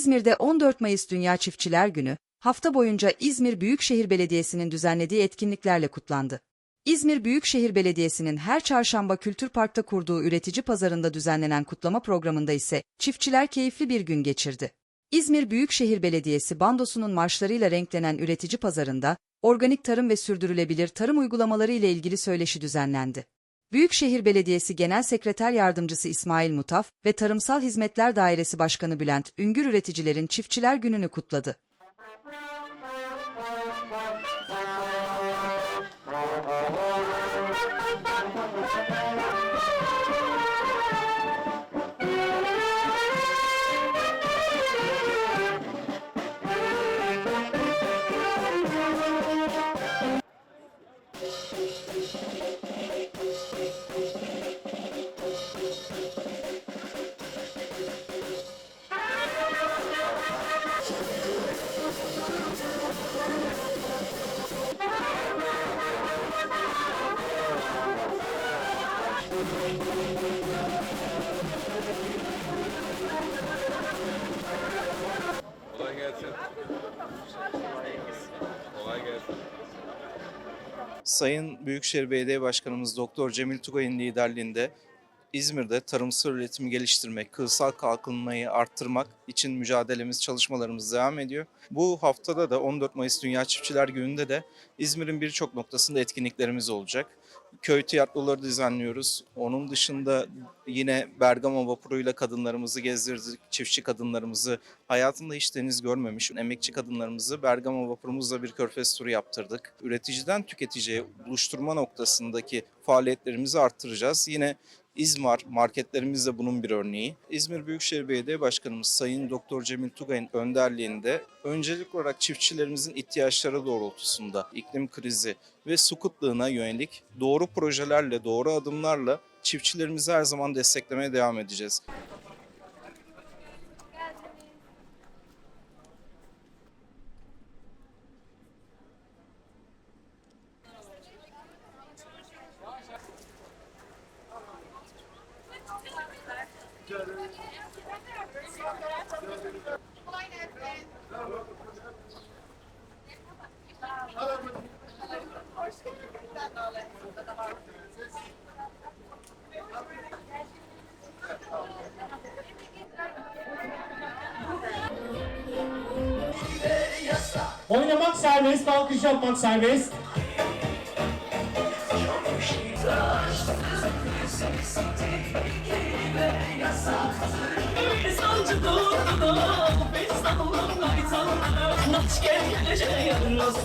İzmir'de 14 Mayıs Dünya Çiftçiler Günü, hafta boyunca İzmir Büyükşehir Belediyesi'nin düzenlediği etkinliklerle kutlandı. İzmir Büyükşehir Belediyesi'nin her çarşamba Kültür Park'ta kurduğu üretici pazarında düzenlenen kutlama programında ise çiftçiler keyifli bir gün geçirdi. İzmir Büyükşehir Belediyesi bandosunun marşlarıyla renklenen üretici pazarında, organik tarım ve sürdürülebilir tarım uygulamaları ile ilgili söyleşi düzenlendi. Büyükşehir Belediyesi Genel Sekreter Yardımcısı İsmail Mutaf ve Tarımsal Hizmetler Dairesi Başkanı Bülent Üngür üreticilerin Çiftçiler Günü'nü kutladı. Kolay gelsin. Kolay gelsin. Sayın Büyükşehir Belediye Başkanımız Doktor Cemil Tugay'ın liderliğinde İzmir'de tarımsal üretimi geliştirmek, kırsal kalkınmayı arttırmak için mücadelemiz, çalışmalarımız devam ediyor. Bu haftada da 14 Mayıs Dünya Çiftçiler Günü'nde de İzmir'in birçok noktasında etkinliklerimiz olacak. Köy tiyatroları düzenliyoruz. Onun dışında yine Bergama vapuruyla kadınlarımızı gezdirdik, çiftçi kadınlarımızı hayatında hiç deniz görmemiş emekçi kadınlarımızı Bergama vapurumuzla bir körfez turu yaptırdık. Üreticiden tüketiciye buluşturma noktasındaki faaliyetlerimizi arttıracağız. Yine İzmar marketlerimiz de bunun bir örneği. İzmir Büyükşehir Belediye Başkanımız Sayın Doktor Cemil Tugay'ın önderliğinde öncelik olarak çiftçilerimizin ihtiyaçları doğrultusunda iklim krizi ve su kıtlığına yönelik doğru projelerle, doğru adımlarla çiftçilerimizi her zaman desteklemeye devam edeceğiz. Oynamak serbest, alkış yapmak serbest. Sancı doğdu bir sallam kaytandı Naç gel. geleceğe yarın olsun